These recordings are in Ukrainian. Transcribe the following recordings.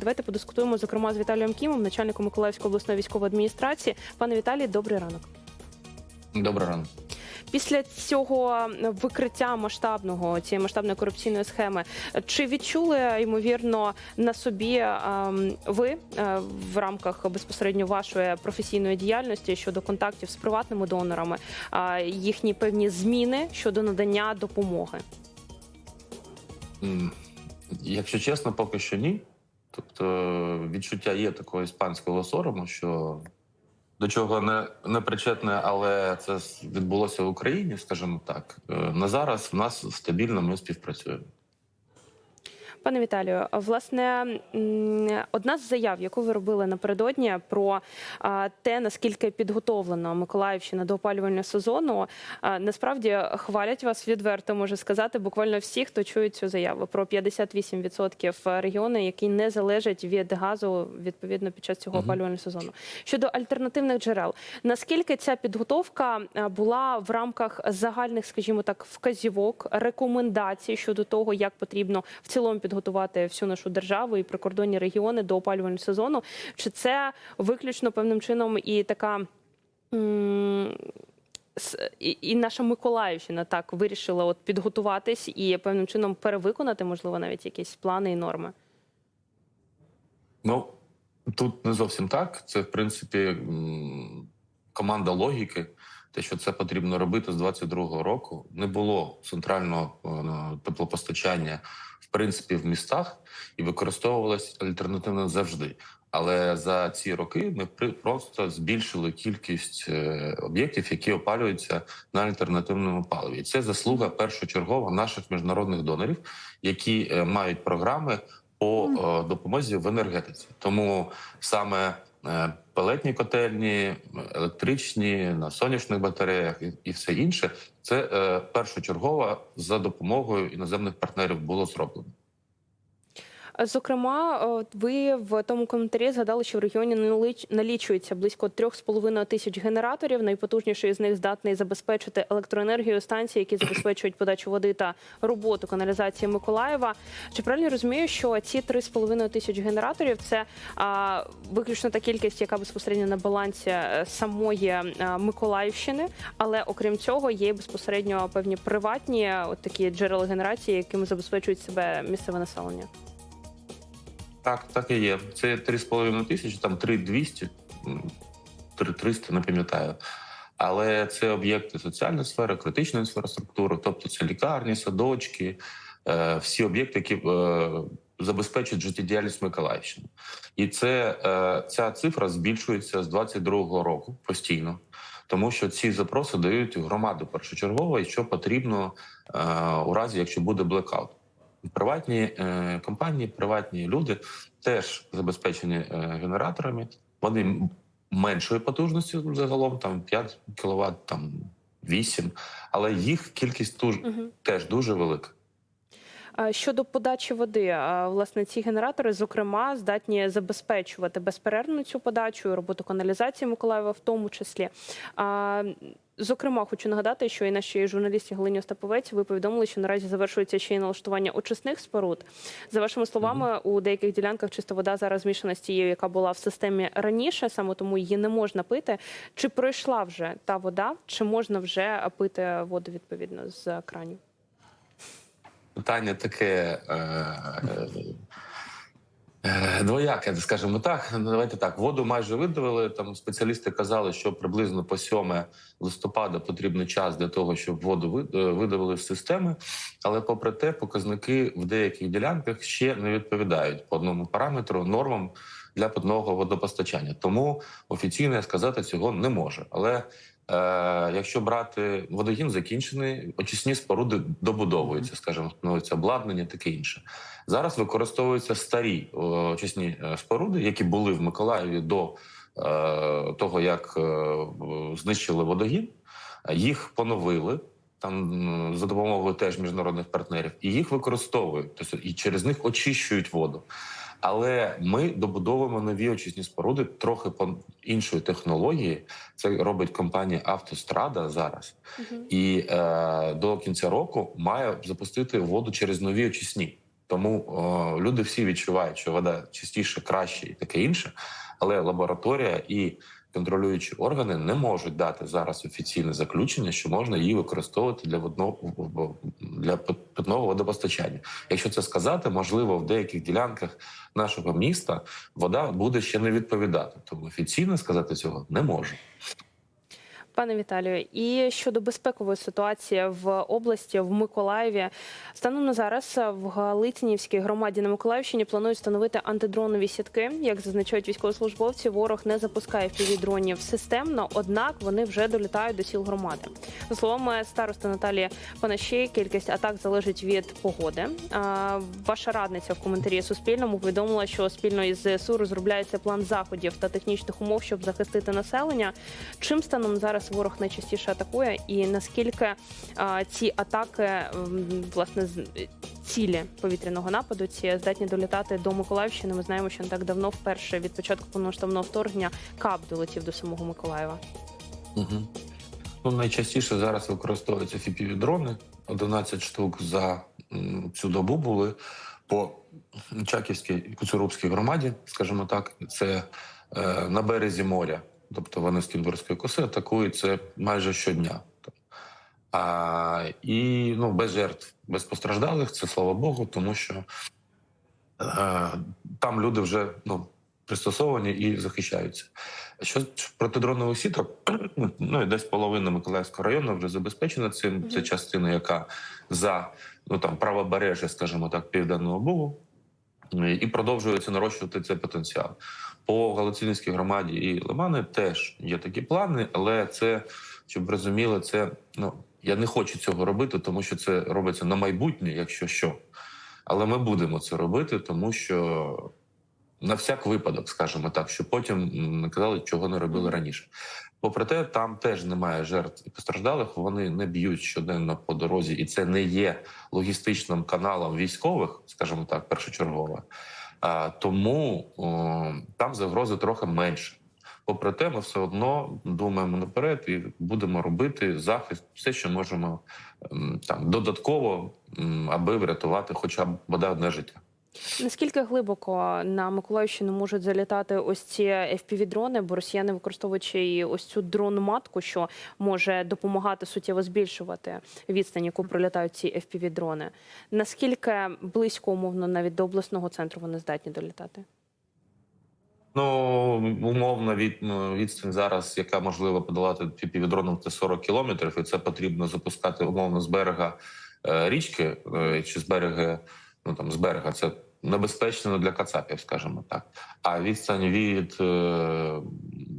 Давайте подискутуємо зокрема з Віталієм Кімом, начальником Миколаївської обласної військової адміністрації. Пане Віталій, добрий ранок. Добрий ранок. Після цього викриття масштабного цієї масштабної корупційної схеми, чи відчули ймовірно на собі ем, ви е, в рамках безпосередньо вашої професійної діяльності щодо контактів з приватними донорами, їхні певні зміни щодо надання допомоги? Якщо чесно, поки що ні. Тобто відчуття є такого іспанського сорому, що до чого не, не причетне, але це відбулося в Україні, скажімо так. Е, На зараз в нас стабільно ми співпрацюємо. Пане Віталію, власне, одна з заяв, яку ви робили напередодні, про те, наскільки підготовлена Миколаївщина до опалювального сезону, насправді хвалять вас відверто, можу сказати, буквально всі, хто чує цю заяву про 58% регіону, які не залежать від газу відповідно під час цього Мгм. опалювального сезону. Щодо альтернативних джерел, наскільки ця підготовка була в рамках загальних, скажімо так, вказівок, рекомендацій щодо того, як потрібно в цілому підготувати всю нашу державу і прикордонні регіони до опалювального сезону? Чи це виключно певним чином і така? І, наша Миколаївщина так вирішила от підготуватись і певним чином перевиконати, можливо, навіть якісь плани і норми. Ну тут не зовсім так. Це в принципі команда логіки. Те, що це потрібно робити з 22-го року, не було центрального е, теплопостачання принципі в містах і використовувалось альтернативно завжди. Але за ці роки ми просто збільшили кількість е, об'єктів, які опалюються на альтернативному паливі. І Це заслуга першочергова наших міжнародних донорів, які е, мають програми по е, допомозі в енергетиці. Тому саме пелетні котельні, електричні на сонячних батареях і, і все інше, це е, першочергово за допомогою іноземних партнерів було зроблено. Зокрема, ви в тому коментарі згадали, що в регіоні налічується близько 3,5 тисяч генераторів. Найпотужніший з них здатний забезпечити електроенергію станції, які забезпечують подачу води та роботу каналізації Миколаєва. Чи правильно розумію, що ці 3,5 тисяч генераторів це а, виключно та кількість, яка безпосередньо на балансі е, самої е, Миколаївщини, але окрім цього є безпосередньо певні приватні от такі джерела генерації, якими забезпечують себе місцеве населення. Так, так і є. Це 3,5 тисячі, там 3,200, 3,300, не пам'ятаю. Але це об'єкти соціальної сфери, критичної інфраструктури, тобто це лікарні, садочки, е, всі об'єкти, які е, забезпечують життєдіяльність Миколаївщини. І це е, ця цифра збільшується з 22-го року постійно, тому що ці запроси дають громади першочергово, і що потрібно у разі, якщо буде блекаут. Приватні е, компанії, приватні люди теж забезпечені е, генераторами. Вони меншої потужності загалом, там 5 кВт, там 8, але їх кількість туж, Угу. теж дуже велика. Щодо подачі води, власне, ці генератори, зокрема, здатні забезпечувати безперервну цю подачу, роботу каналізації Миколаєва, в тому числі. Зокрема, хочу нагадати, що і нашій журналісті Галині Остаповець ви повідомили, що наразі завершується ще й налаштування очисних споруд. За вашими словами, у деяких ділянках чиста вода зараз змішана з тією, яка була в системі раніше, саме тому її не можна пити. Чи пройшла вже та вода, чи можна вже пити воду відповідно з кранів? Питання таке е, е, двояке, скажімо так. Давайте так. Воду майже видавили. Там спеціалісти казали, що приблизно по 7 листопада потрібен час для того, щоб воду е, видавили з системи. Але попри те, показники в деяких ділянках ще не відповідають по одному параметру нормам для питного водопостачання. Тому офіційно сказати цього не може. Але Е, якщо брати водогін закінчений, очисні споруди добудовуються, скажімо, становиться обладнання, таке інше. Зараз використовуються старі очисні е, споруди, які були в Миколаєві до е, того, як е, знищили водогін. Їх поновили там за допомогою теж міжнародних партнерів, і їх використовують. Тобто і через них очищують воду. Але ми добудовуємо нові очисні споруди трохи по іншої технології. Це робить компанія Автострада зараз, Угу. і е, до кінця року має запустити воду через нові очисні. Тому о, люди всі відчувають, що вода чистіше, краще і таке інше, але лабораторія і контролюючі органи не можуть дати зараз офіційне заключення, що можна її використовувати для водного для питного водопостачання. Якщо це сказати, можливо, в деяких ділянках нашого міста вода буде ще не відповідати. Тому офіційно сказати цього не можу. Пане Віталію, і щодо безпекової ситуації в області в Миколаєві, станом на зараз в Галицинівській громаді на Миколаївщині планують встановити антидронові сітки. Як зазначають військовослужбовці, ворог не запускає півдронів системно, однак вони вже долітають до сіл громади. За словами старости Наталії Панащей, кількість атак залежить від погоди. Ваша радниця в коментарі Суспільному повідомила, що спільно із ЗСУ розробляється план заходів та технічних умов, щоб захистити населення. Чим станом зараз ворог найчастіше атакує, і наскільки а, ці атаки власне з- цілі повітряного нападу ці здатні долітати до Миколаївщини? Ми знаємо, що не так давно, вперше від початку повномасштабного вторгнення, КАП долетів до самого Миколаєва. Угу. Ну, найчастіше зараз використовуються fpv дрони 11 штук за цю добу були по Чаківській Куцурубській громаді, скажімо так, це е, на березі моря. Тобто вони з Кінбурзької коси атакують це майже щодня. А, і ну, без жертв, без постраждалих, це слава Богу, тому що е, там люди вже ну, пристосовані і захищаються. Що протидронових сіток, ну і десь половина Миколаївського району вже забезпечена цим. Це частина, яка за ну там правобережжя, скажімо так, південного Бугу, і продовжується нарощувати цей потенціал. По Галицинській громаді і Лимани теж є такі плани, але це, щоб розуміли, це ну я не хочу цього робити, тому що це робиться на майбутнє, якщо що. Але ми будемо це робити, тому що на всяк випадок, скажімо так, що потім не казали, чого не робили раніше. Попри те, там теж немає жертв і постраждалих. Вони не б'ють щоденно по дорозі, і це не є логістичним каналом військових, скажімо так, першочергово. А, тому о, там загрози трохи менше. Попри те, ми все одно думаємо наперед і будемо робити захист, все, що можемо там додатково, аби врятувати хоча б бодай одне життя. Наскільки глибоко на Миколаївщину можуть залітати ось ці FPV-дрони, бо росіяни використовуючи ось цю дрон-матку, що може допомагати суттєво збільшувати відстань, яку пролітають ці FPV-дрони. Наскільки близько, умовно, навіть до обласного центру вони здатні долітати? Ну, умовно, від, ну, відстань зараз, яка можливо подолати півдроном, це 40 кілометрів, і це потрібно запускати умовно з берега е, річки е, чи з берега, ну там з берега. Це небезпечно для кацапів, скажімо так. А відстань від е,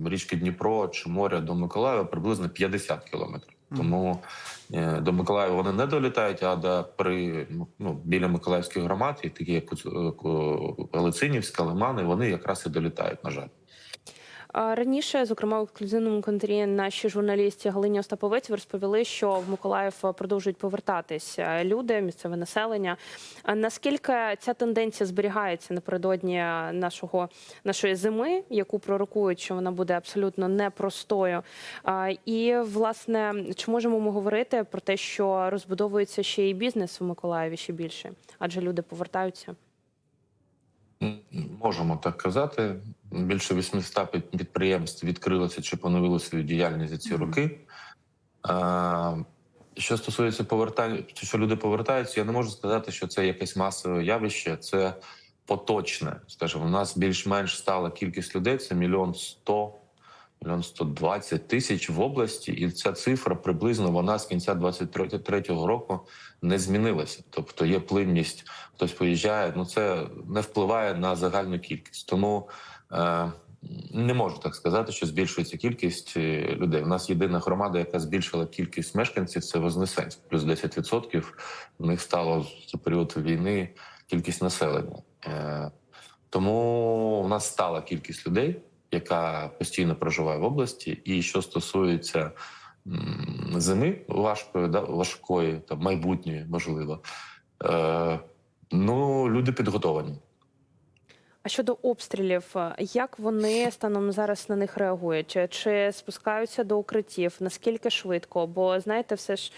річки Дніпро чи моря до Миколаєва приблизно 50 кілометрів. Тому е, до Миколаєва вони не долітають, а до при ну, біля Миколаївських громад, і такі як е, Галицинівська, Лимани, вони якраз і долітають, на жаль. Раніше, зокрема, в ексклюзивному коментарі наші журналісті Галині Остаповець розповіли, що в Миколаїв продовжують повертатись е, люди, місцеве населення. Наскільки ця тенденція зберігається напередодні нашого нашої зими, яку пророкують, що вона буде абсолютно непростою? І власне, чи можемо ми говорити про те, що розбудовується ще і бізнес в Миколаєві ще більше, адже люди повертаються? Можемо так казати. Більше 800 підприємств відкрилося чи поновили свою діяльність за ці роки. Що стосується повертання, що люди повертаються, я не можу сказати, що це якесь масове явище, це поточне. Скажімо, у нас більш-менш стала кількість людей, це мільйон сто, мільйон сто двадцять тисяч в області, і ця цифра приблизно вона з кінця 23-го року не змінилася. Тобто є плинність, хтось поїжджає. Ну це не впливає на загальну кількість. Тому не можу так сказати, що збільшується кількість е, людей. У нас єдина громада, яка збільшила кількість мешканців, це Вознесенськ, плюс 10%. У них стало за період війни кількість населення. Е, тому у нас стала кількість людей, яка постійно проживає в області. І що стосується зими важкої, да, важкої та майбутньої, можливо. Е, ну, люди підготовані. А щодо обстрілів, е, як вони станом зараз на них реагують? Чи- спускаються до укриттів? Наскільки швидко? Бо знаєте, все ж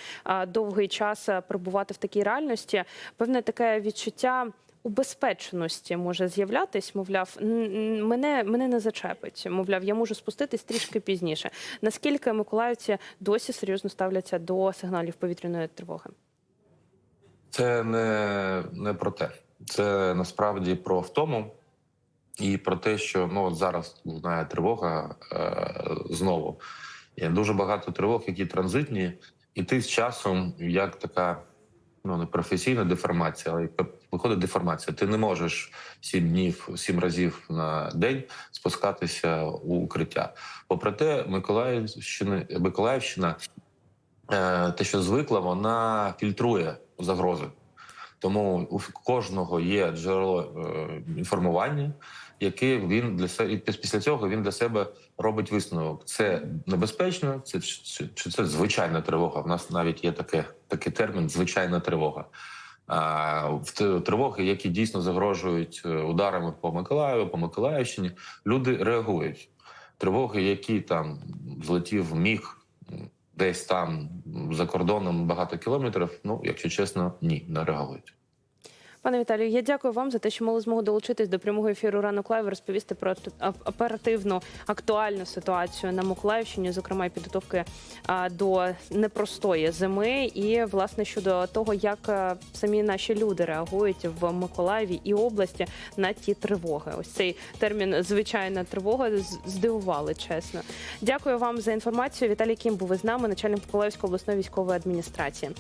довгий час а, перебувати в такій реальності, певне таке відчуття. Убезпеченості може з'являтись, мовляв, «Н- н- мене, мене не зачепить. Мовляв, я можу спуститись трішки пізніше. Наскільки миколаївці досі серйозно ставляться до сигналів повітряної тривоги? Це не, не про те. Це насправді про втому і про те, що ну от зараз лунає тривога е, знову. Є дуже багато тривог, які транзитні, і ти з часом, як така ну не професійна деформація, але виходить деформація. Ти не можеш сім днів, сім разів на день спускатися у укриття. Попри те, Миколаївщина, Миколаївщина е, те, що звикла, вона фільтрує загрози. Тому у кожного є джерело е, інформування, яке він для себе і після цього він для себе робить висновок. Це небезпечно, це чи, це звичайна тривога. У нас навіть є таке, такий термін звичайна тривога. В тривоги, які дійсно загрожують е, ударами по Миколаєву, по Миколаївщині, люди реагують. Тривоги, які там злетів міг десь там за кордоном багато кілометрів. Ну, якщо чесно, ні, не реагують. Пане Віталію, я дякую вам за те, що мали змогу долучитись до прямого ефіру ранок лайв, розповісти про оперативну актуальну ситуацію на Миколаївщині, зокрема підготовки до непростої зими, і власне щодо того, як самі наші люди реагують в Миколаєві і області на ті тривоги. Ось цей термін звичайна тривога здивували, чесно. Дякую вам за інформацію. Віталій Кім був із нами, начальник Миколаївської обласної військової адміністрації.